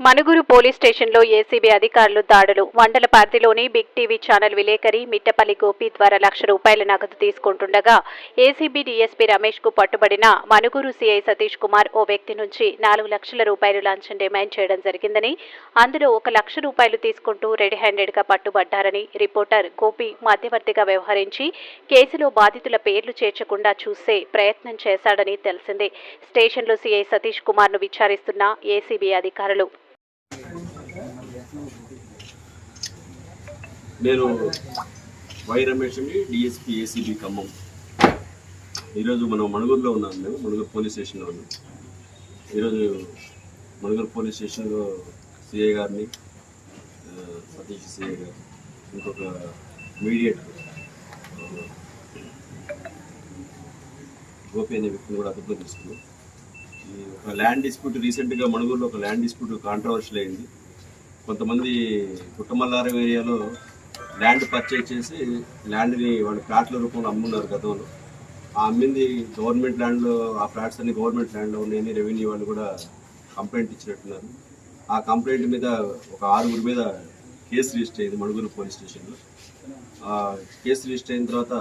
Manuguru police స్టేషన్లో ACB అధికారులు దాడులు. వంటల పార్టీలోని బిగ్ టీవీ ఛానల్ విలేకరి మిట్టపల్లి గోపి ద్వారా లక్ష రూపాయల నగదు తీసుకుంటుండగా ఏసీబీ డీఎస్పీ రమేష్కు పట్టుబడిన మనుగురు సీఐ సతీష్ కుమార్ ఓ వ్యక్తి నుంచి నాలుగు లక్షల రూపాయలు లంచం డిమాండ్ చేయడం జరిగిందని అందులో ఒక లక్ష రూపాయలు తీసుకుంటూ రెడ్ హ్యాండెడ్గా పట్టుబడ్డారని రిపోర్టర్ గోపి మధ్యవర్తిగా వ్యవహరించి కేసులో బాధితుల పేర్లు చేర్చకుండా చూసే ప్రయత్నం చేశాడని తెలిసింది. స్టేషన్లో సీఐ సతీష్ కుమార్ను విచారిస్తున్న ఏసీబీ అధికారులు. నేను వై రమేష్ అండి ఏసీబీ ఖమ్మం. ఈరోజు మనం మణుగూరులో ఉన్నాం మేము మణుగూరు పోలీస్ స్టేషన్లో ఉన్నాం. ఈరోజు మణుగూరు పోలీస్ స్టేషన్లో సిఐ గారిని సతీష్ సిఐ గారు ఇంకొక మీడియేటర్ గోపి అనే వ్యక్తిని కూడా అదుపులో తీసుకున్నాం. ఒక ల్యాండ్ డిస్ప్యూట్ రీసెంట్గా మణుగూరులో ఒక ల్యాండ్ డిస్ప్యూట్ కాంట్రవర్షియల్ అయింది. కొంతమంది కుట్టమల్లారం ఏరియాలో ల్యాండ్ పర్చేజ్ చేసి ల్యాండ్ని వాళ్ళు ఫ్లాట్ల రూపంలో అమ్మున్నారు గతంలో. ఆ అమ్మింది గవర్నమెంట్ ల్యాండ్లో ఆ ఫ్లాట్స్ అన్ని గవర్నమెంట్ ల్యాండ్లో ఉన్నాయని రెవెన్యూ వాళ్ళు కూడా కంప్లైంట్ ఇచ్చినట్టున్నారు. ఆ కంప్లైంట్ మీద ఒక ఆరుగురి మీద కేసు రిజిస్టర్ అయింది మణుగూరు పోలీస్ స్టేషన్లో. కేసు రిజిస్టర్ అయిన తర్వాత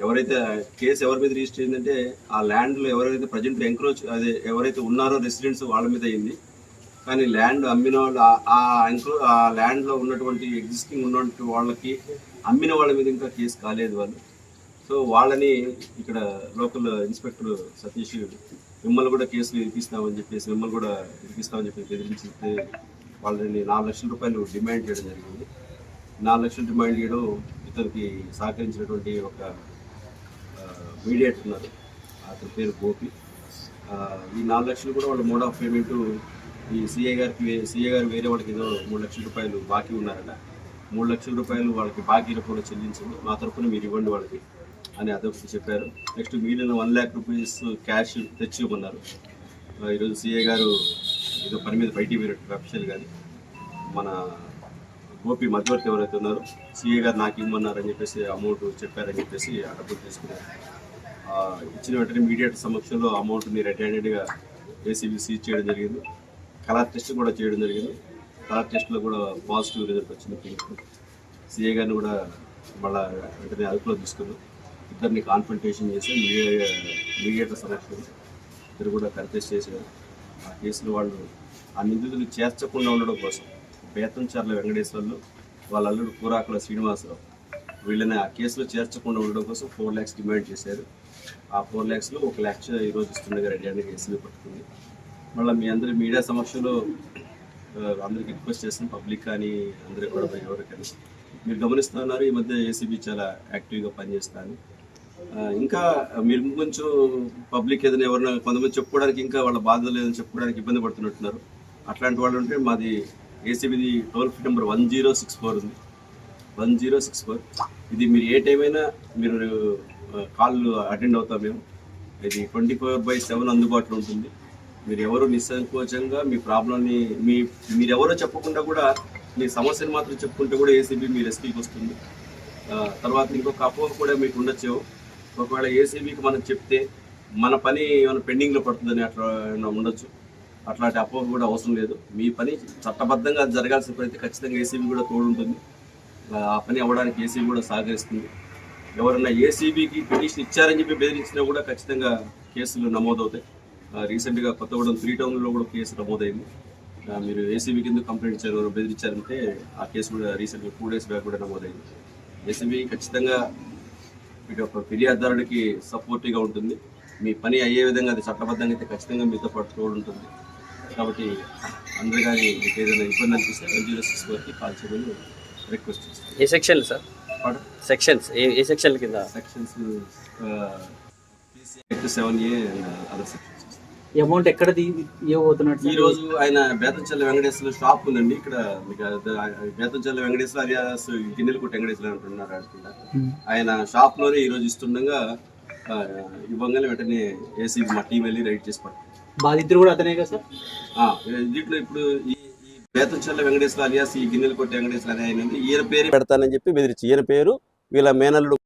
ఎవరైతే కేసు ఎవరి మీద రిజిస్టర్ అయిందంటే ఆ ల్యాండ్లో ఎవరైతే ప్రజెంట్ ఎంక్రోచ్ అదే ఎవరైతే ఉన్నారో రెసిడెంట్స్ వాళ్ళ మీద అయింది. కానీ ల్యాండ్ అమ్మిన వాళ్ళు ఆ- ఆ ఎంక్రో ఆ ల్యాండ్లో ఉన్నటువంటి ఎగ్జిస్టింగ్ ఉన్నటువంటి వాళ్ళకి అమ్మిన వాళ్ళ మీద ఇంకా కేసు కాలేదు వాళ్ళు. సో వాళ్ళని ఇక్కడ లోకల్ ఇన్స్పెక్టర్ సతీష్ మిమ్మల్ని కూడా కేసులు వినిపిస్తామని చెప్పేసి మిమ్మల్ని కూడా వినిపిస్తామని చెప్పి బెదిరించితే వాళ్ళని నాలుగు లక్షల రూపాయలు డిమాండ్ చేయడం జరిగింది. నాలుగు లక్షలు డిమాండ్ చేయడం ఇతనికి సహకరించినటువంటి ఒక మీడియేటర్ ఉన్నారు. అతని పేరు గోపి. ఈ నాలుగు లక్షలు కూడా వాళ్ళు మోడ్ ఆఫ్ పేమెంట్ ఈ సీఏ గారికి సీఏ గారు వేరే వాళ్ళకి ఏదో మూడు లక్షల రూపాయలు బాకీ ఉన్నారట. మూడు లక్షల రూపాయలు వాళ్ళకి బాకీ రూపంలో చెల్లించండి. మా తరఫున మీరు ఇవ్వండి వాళ్ళకి అని అదొకటి చెప్పారు. నెక్స్ట్ మిగిలిన వన్ ల్యాక్ రూపీస్ క్యాష్ తెచ్చి ఇవ్వమన్నారు ఈరోజు సీఏ గారు ఏదో పని మీద బయటికి పోయినట్టు అఫీషియల్ కానీ మన గోపి మధ్యవర్తి ఎవరైతే ఉన్నారో సిఏ గారు నాకు ఇవ్వమన్నారని చెప్పేసి అమౌంట్ చెప్పారని చెప్పేసి ఆ డబ్బులు తీసుకున్నారు. ఇచ్చిన వెంటనే మీడియేటర్ సమక్షంలో అమౌంట్ని రెడ్ హ్యాండెడ్గా ఏసీబీ సీజ్ చేయడం జరిగింది. కలర్ టెస్ట్ కూడా చేయడం జరిగింది. కలర్ టెస్ట్లో కూడా పాజిటివ్ రిజల్ట్ వచ్చింది. పింక్ సిఏ గారిని కూడా మళ్ళా వెంటనే అదుపులో తీసుకున్నాం. ఇద్దరిని కాన్ఫంటేషన్ చేసి మీడియా మీడియేటర్ సమక్షంలో ఇద్దరు కూడా కంటెస్ట్ చేశారు. ఆ కేసులో వాళ్ళు ఆ నిందితులు చేర్చకుండా ఉండడం కోసం బేతంచర్ల వెంకటేశ్వర్లు వాళ్ళ అల్లుడు కూరాకుల శ్రీనివాసరావు వీళ్ళని ఆ కేసులో చేర్చకుండా ఉండడం కోసం ఫోర్ ల్యాక్స్ డిమాండ్ చేశారు. ఆ ఫోర్ ల్యాక్స్లో ఒక ల్యాక్స్ ఈరోజు ఇస్తుండగా రెడీ అని కేసులు పట్టుకుంది. మళ్ళీ మీ అందరి మీడియా సమక్షంలో అందరికి రిక్వెస్ట్ చేస్తాం పబ్లిక్ కానీ అందరూ కూడా ఎవరు కానీ. మీరు గమనిస్తున్నారు ఈ మధ్య ఏసీబీ చాలా యాక్టివ్గా పనిచేస్తాను ఇంకా మీరు కొంచెం పబ్లిక్ ఏదైనా ఎవరైనా కొంతమంది చెప్పుకోవడానికి ఇంకా వాళ్ళ బాధ లేదని చెప్పుకోవడానికి ఇబ్బంది పడుతున్నట్టున్నారు. అట్లాంటి వాళ్ళు ఉంటే మాది ఏసీబీది toll free number one zero six four ఉంది. వన్ జీరో సిక్స్ ఫోర్ ఇది మీరు ఏ టైం అయినా మీరు కాల్ అటెండ్ అవుతాం మేము. ఇది ట్వంటీ ఫోర్ బై సెవెన్ అందుబాటులో ఉంటుంది. మీరు ఎవరు నిస్సంకోచంగా మీ ప్రాబ్లమ్ని మీ మీరెవరో చెప్పకుండా కూడా మీ సమస్యను మాత్రం చెప్పుకుంటే కూడా ఏసీబీ మీ రెస్క్యూకి వస్తుంది. తర్వాత ఇంకొక అపోహ కూడా మీకు ఉండొచ్చు. ఒకవేళ ఏసీబీకి మనం చెప్తే మన పని ఏమైనా పెండింగ్లో పడుతుందని అట్లా ఏమైనా ఉండొచ్చు. అట్లాంటి అపోహ కూడా అవసరం లేదు. మీ పని చట్టబద్ధంగా జరగాల్సిన పని అయితే ఖచ్చితంగా ఏసీబీ కూడా తోడుంటుంది. ఉంటుంది ఆ పని అవ్వడానికి ఏసీబీ కూడా సహకరిస్తుంది. ఎవరన్నా ఏసీబీకి పిటిషన్ ఇచ్చారని చెప్పి బెదిరించినా కూడా ఖచ్చితంగా కేసులు నమోదవుతాయి. ఆ, రీసెంట్గా కొత్తగూడెం త్రీ టౌన్లో కూడా కేసు నమోదైంది. మీరు ఏసీబీ కింద కంప్లైంట్ ఇచ్చారు బెదిరించారంటే ఆ కేసు కూడా రీసెంట్గా టూ డేస్ బ్యాక్ కూడా నమోదైంది. ఏసీబీ ఖచ్చితంగా మీ యొక్క ఫిర్యాదుదారుడికి సపోర్టివ్గా ఉంటుంది. మీ పని అయ్యే విధంగా అది చట్టబద్ధంగా అయితే ఖచ్చితంగా మీతో పాటు తోడు ఉంటుంది. కాబట్టి అందరు కానీ మీకు ఏదైనా ఇబ్బంది అనిపిస్తే వన్ జీరో సిక్స్ వరకు కాల్ చేయమని రిక్వెస్ట్ ఏ సెక్షన్లు సార్? సెక్షన్స్. ఏ ఏ సెక్షన్ కింద? Sections seven A other sections amount ఎక్కడ ఇవ్వబోతున్నట్టు ఈ రోజు ఆయన బేతంచల్ల వెంకటేశ్వర షాప్ ఉందండి. ఇక్కడ మీకు బేతంచల్ల వెంకటేశ్వర అలియాస్ గిన్నెలకోట వెంకటేశ్వర అంటున్నారు అనుకుంటా ఆయన షాప్లోనే ఈ రోజు ఇస్తుండగా ఇవ్వగానే వెంటనే ఏసీ మా టీం వెళ్ళి రైడ్ చేసి పట్టారు బాధితుడు కూడా అతనే కదా సార్? ఆ, దీంట్లో ఇప్పుడు ఈ ఈ బేతంచల్ల వెంకటేశ్వర అలియాస్ ఈ గిన్నెలకోట వెంకటేశ్వర అనే ఆయన. ఈయన పేరు పెడతానని చెప్పి బెదిరించి ఈయన పేరు వీళ్ళ మేనల్లుడు.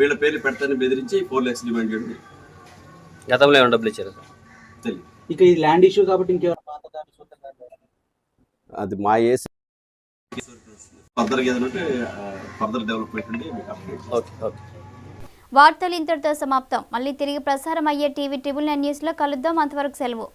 వీళ్ళ పేర్లు పెడతానని బెదిరించి ఫోర్ ల్యాక్స్ డిమాండ్ చేయండి గతంలో ఏమైనా డబ్బులు ఇచ్చారు? సార్ తెలియదు ఇక ఈ ల్యాండ్ ఇష్యూ కాబట్టి ఇంకేమైనా. అది మా ఏసీ ఫర్దర్ డెవలప్మెంట్ మీకు అప్డేట్. Okay okay. వార్తలు ఇంతటితో సమాప్తం. మళ్ళీ తిరిగి ప్రసారం అయ్యే టీవీ ట్రిబుల్ నైన్ న్యూస్లో కలుద్దాం. అంతవరకు సెలవు.